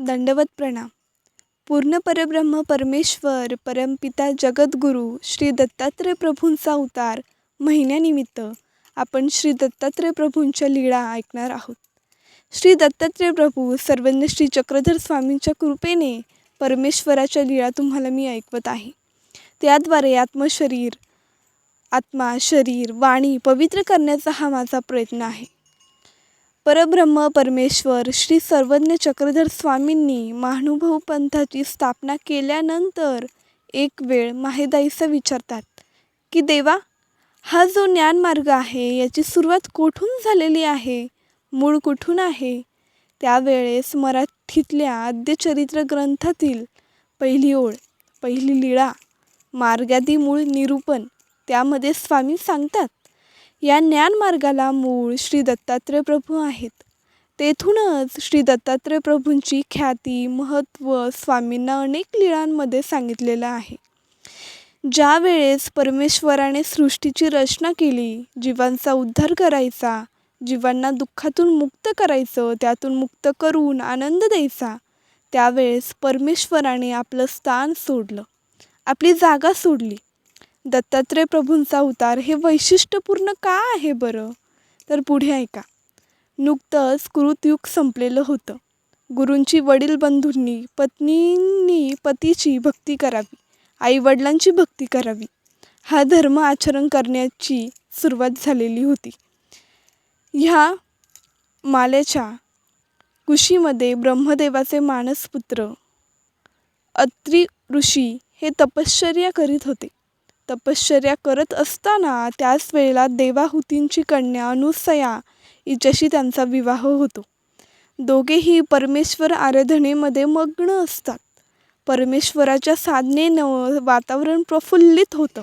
दंडवत प्रणाम. पूर्ण परब्रह्म परमेश्वर परमपिता जगद्गुरू श्री दत्तात्रय प्रभूंचा अवतार महिन्यानिमित्त आपण श्री दत्तात्रय प्रभूंच्या लीळा ऐकणार आहोत. श्री दत्तात्रय प्रभू सर्वज्ञ श्री चक्रधर स्वामींच्या कृपेने परमेश्वराच्या लीळा तुम्हाला मी ऐकवत आहे. त्याद्वारे आत्मशरीर आत्मा शरीर वाणी पवित्र करण्याचा हा माझा प्रयत्न आहे. परब्रह्म परमेश्वर श्री सर्वज्ञ चक्रधर स्वामींनी महानुभव पंथाची स्थापना केल्यानंतर एक वेळ माहेदाईसा विचारतात की देवा हा जो ज्ञानमार्ग आहे याची सुरुवात कुठून झालेली आहे? मूळ कुठून आहे? त्यावेळेस मराठीतल्या आद्यचरित्र ग्रंथातील पहिली ओळ पहिली लीळा मार्गादी मूळ निरूपण त्यामध्ये स्वामी सांगतात. या ज्ञानमार्गाला मूळ श्री दत्तात्रय प्रभू आहेत. तेथूनच श्री दत्तात्रय प्रभूंची ख्याती महत्त्व स्वामींना अनेक लीळांमध्ये सांगितलेलं आहे. ज्या वेळेस परमेश्वराने सृष्टीची रचना केली जीवांचा उद्धार करायचा जीवांना दुःखातून मुक्त करायचं त्यातून मुक्त करून आनंद द्यायचा त्यावेळेस परमेश्वराने आपलं स्थान सोडलं. आपली जागा सोडली. दत्तात्रय प्रभूंचा उतार हे वैशिष्ट्यपूर्ण का आहे बरं? तर पुढे ऐका. नुकतंच कृतयुग संपलेलं होतं. गुरूंची वडील बंधूंनी पत्नींनी पतीची भक्ती करावी आईवडिलांची भक्ती करावी. हा धर्म आचरण करण्याची सुरुवात झालेली होती. ह्या मालेच्या कुशीमध्ये ब्रह्मदेवाचे मानसपुत्र अत्री ऋषी हे तपश्चर्या करीत होते. तपश्चर्या करत असताना त्याच वेळेला देवाहुतींची कन्या अनुसया हिच्याशी त्यांचा विवाह होतो. दोघेही परमेश्वर आराधनेमध्ये मग्न असतात. परमेश्वराच्या साधनेनं वातावरण प्रफुल्लित होतं.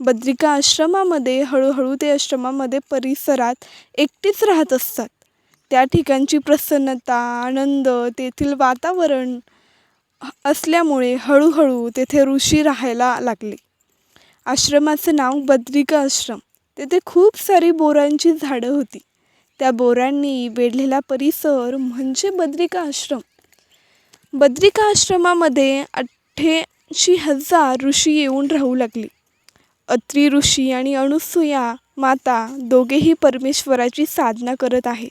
बद्रिका आश्रमामध्ये हळूहळू ते आश्रमामध्ये परिसरात एकटीच राहत असतात. त्या ठिकाणची प्रसन्नता आनंद तेथील वातावरण असल्यामुळे हळूहळू तेथे ऋषी राहायला लागले. आश्रमाचं नाव बद्रिका आश्रम. तेथे खूप सारी बोरांची झाडं होती. त्या बोरांनी वेढलेला परिसर म्हणजे बद्रिका आश्रम. बद्रिका आश्रमामध्ये अठ्ठ्याऐंशी हजार ऋषी येऊन राहू लागली. अत्री ऋषी आणि अनुसूया माता दोघेही परमेश्वराची साधना करत आहे.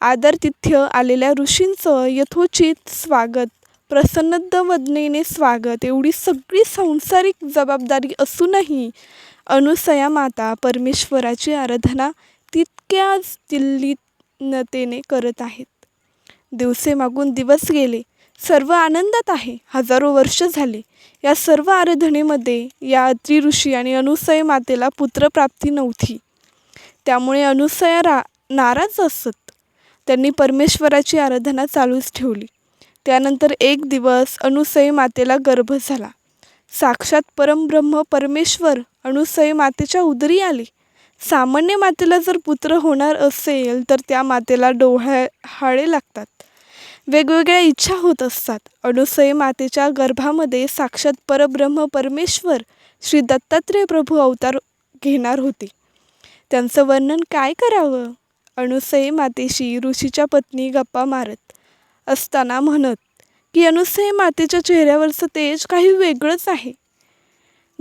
आदरतिथ्य आलेल्या ऋषींचं यथोचित स्वागत प्रसन्नद वदनेने स्वागत. एवढी सगळी सांसारिक जबाबदारी असूनही अनुसया माता परमेश्वराची आराधना तितक्याच दिल्लीनतेने करत आहेत. दिवसे मागून दिवस गेले. सर्व आनंदात आहे. हजारो वर्ष झाले. या सर्व आराधनेमध्ये या अत्री ऋषी आणि अनुसय मातेला पुत्रप्राप्ती नव्हती. त्यामुळे अनुसया रा नाराज असत. त्यांनी परमेश्वराची आराधना चालूच ठेवली. त्यानंतर एक दिवस अनुसई मातेला गर्भ झाला. साक्षात परमब्रह्म परमेश्वर अनुसई मातेच्या उदरी आले. सामान्य मातेला जर पुत्र होणार असेल तर त्या मातेला डोळ्या हाळे लागतात. वेगवेगळ्या इच्छा होत असतात. अनुसय मातेच्या गर्भामध्ये साक्षात परब्रह्म परमेश्वर श्री दत्तात्रय प्रभू अवतार घेणार होते. त्यांचं वर्णन काय करावं? अनुसय मातेशी ऋषीच्या पत्नी गप्पा मारत असताना म्हणत की अनुसय मातेच्या चेहऱ्यावरचं तेज काही वेगळंच आहे.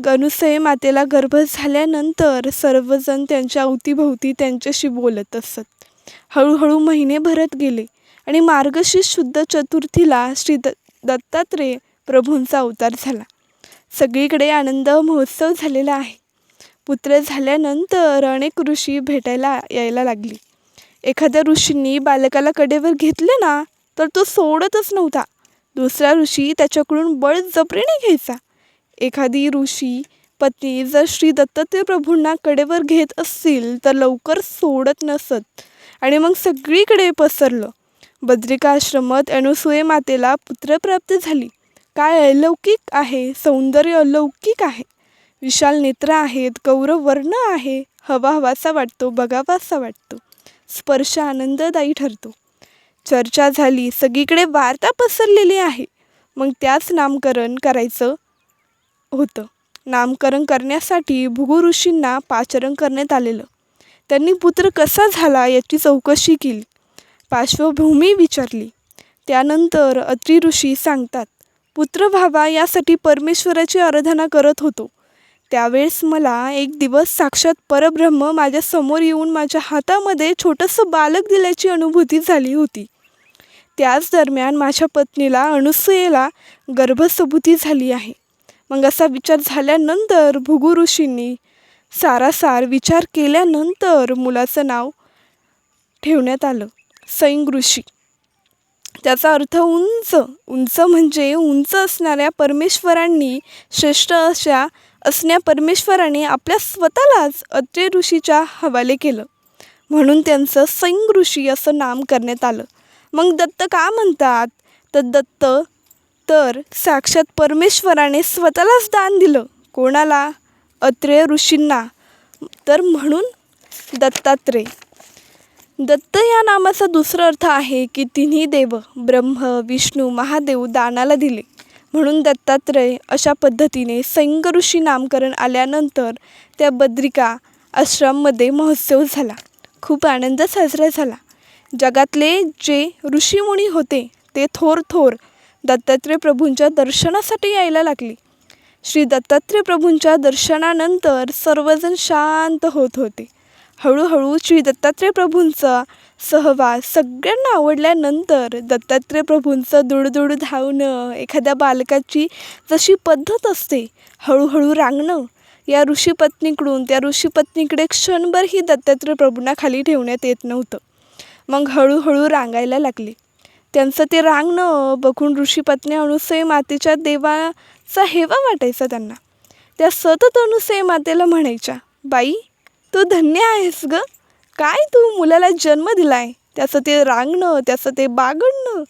अनुसय मातेला गर्भ झाल्यानंतर सर्वजण त्यांच्या अवतीभोवती त्यांच्याशी बोलत असत. हळूहळू महिने भरत गेले आणि मार्गशीर्ष शुद्ध चतुर्थीला श्री द दत्तात्रेय प्रभूंचा अवतार झाला. सगळीकडे आनंद महोत्सव झालेला आहे. पुत्र झाल्यानंतर अनेक ऋषी भेटायला यायला लागली. एखाद्या ऋषींनी बालकाला कडेवर घेतलं ना तर तो सोडतच नव्हता. दुसरा ऋषी त्याच्याकडून बळ जबरीने घ्यायचा. एखादी ऋषी पत्नी जर श्री दत्तात्रय प्रभूंना कडेवर घेत असतील तर लवकर सोडत नसत. आणि मग सगळीकडे पसरलं. बद्रिका आश्रमात मातेला पुत्रप्राप्ती झाली. काय अलौकिक आहे? सौंदर्य अलौकिक आहे. विशाल नेत्र आहेत गौरव वर्ण आहे. हवा हवासा वाटतो बघावासा वाटतो. स्पर्श आनंददायी ठरतो. चर्चा झाली सगळीकडे वार्ता पसरलेली आहे. मग त्याच नामकरण करायचं होतं. नामकरण करण्यासाठी भृगु ऋषींना पाचारण करण्यात आलेलं. त्यांनी पुत्र कसा झाला याची चौकशी केली. पार्श्वभूमी विचारली. त्यानंतर अत्री ऋषी सांगतात पुत्र व्हावा यासाठी परमेश्वराची आराधना करत होतो. त्यावेळेस मला एक दिवस साक्षात परब्रह्म माझ्यासमोर येऊन माझ्या हातामध्ये छोटंसं बालक दिल्याची अनुभूती झाली होती. त्याच दरम्यान माझ्या पत्नीला अनुसुयेला गर्भसबुती झाली आहे. मग असा विचार झाल्यानंतर भृगु ऋषींनी सारासार विचार केल्यानंतर मुलाचं नाव ठेवण्यात आलं सैंग ऋषी. त्याचा अर्थ उंच. उंच म्हणजे उंच असणाऱ्या परमेश्वरांनी श्रेष्ठ अशा असण्या परमेश्वराने आपल्या स्वतःलाच अत्रे ऋषीच्या हवाले केलं. म्हणून त्यांचं सैंग ऋषी असं नाम करण्यात आलं. मग दत्त का म्हणतात? तर दत्त तर साक्षात परमेश्वराने स्वतःलाच दान दिलं. कोणाला? अत्रेय ऋषींना. तर म्हणून दत्तात्रेय. दत्त या नामाचा दुसरा अर्थ आहे की तिन्ही देव ब्रह्म विष्णू महादेव दानाला दिले. म्हणून दत्तात्रय अशा पद्धतीने सैंग ऋषी नामकरण आल्यानंतर त्या बद्रिका आश्रममध्ये महोत्सव झाला. खूप आनंद साजरा झाला. जगातले जे ऋषीमुनी होते ते थोर थोर दत्तात्रय प्रभूंच्या दर्शनासाठी यायला लागले. श्री दत्तात्रय प्रभूंच्या दर्शनानंतर सर्वजण शांत होत होते. हळूहळू श्री दत्तात्रय प्रभूंचा सहवास सगळ्यांना आवडल्यानंतर दत्तात्रय प्रभूंचं दुडदुड धावणं एखाद्या बालकाची जशी पद्धत असते हळूहळू रांगणं या ऋषीपत्नीकडून त्या ऋषीपत्नीकडे क्षणभरही दत्तात्रय प्रभूंना खाली ठेवण्यात येत नव्हतं. मग हळूहळू रांगायला लागली. त्यांचं ते रांगणं बघून ऋषीपत्नी अनुसय मातेच्या देवाचा हेवा वाटायचा त्यांना. त्या सतत अनुसय मातेला म्हणायच्या बाई तू धन्य आहेस ग. काय तू मुलाला जन्म दिलाय? त्याचं ते रांगणं त्याचं ते बागडणं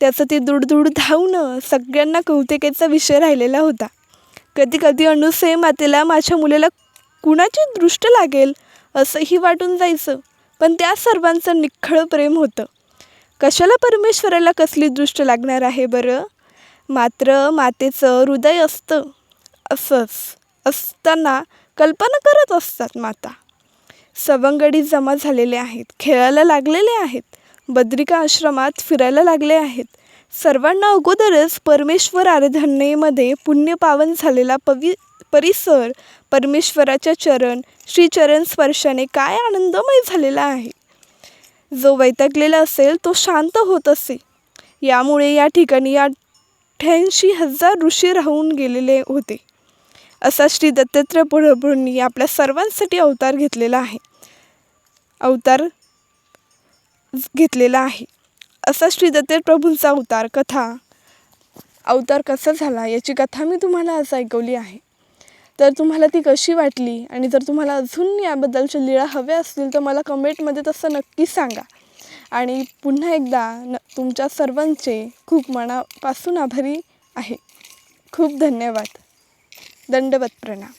त्याचं ते दुडदुड धावणं सगळ्यांना कौतुकाचा विषय राहिलेला होता. कधी कधी अनुसय मातेला माझ्या मुलाला कुणाची दृष्ट लागेल असंही वाटून जायचं. पण त्या सर्वांचं निखळ प्रेम होतं. कशाला परमेश्वराला कसली दृष्ट लागणार आहे बरं? मात्र मातेचं हृदय असतं. असंच असताना कल्पना करत असतात माता. सवंगडी जमा झालेले आहेत खेळायला लागलेले आहेत बद्रिका आश्रमात फिरायला लागले आहेत. सर्वांना अगोदरच परमेश्वर आराधनेमध्ये पुण्यपावन झालेला पवि परिसर परमेश्वराच्या चरण श्रीचरण स्पर्शाने काय आनंदमय झालेला आहे. जो वैतागलेला असेल तो शांत होत असे. यामुळे या ठिकाणी अठ्ठ्याऐंशी हजार ऋषी राहून गेलेले होते. असा श्री दत्तात्रय प्रभूंनी आपल्या सर्वांसाठी अवतार घेतलेला आहे. अवतार घेतलेला आहे. असा श्री दत्तात्रय प्रभूंचा अवतार कथा. अवतार कसा झाला याची कथा मी तुम्हाला आज ऐकवली आहे. तर तुम्हाला ती कशी वाटली? आणि जर तुम्हाला अजून याबद्दलच्या लीळा हव्या असतील तर मला कमेंटमध्ये तसं नक्की सांगा. आणि पुन्हा एकदा न तुमच्या सर्वांचे खूप मनापासून आभारी आहे. खूप धन्यवाद. दंडवत प्रणाम.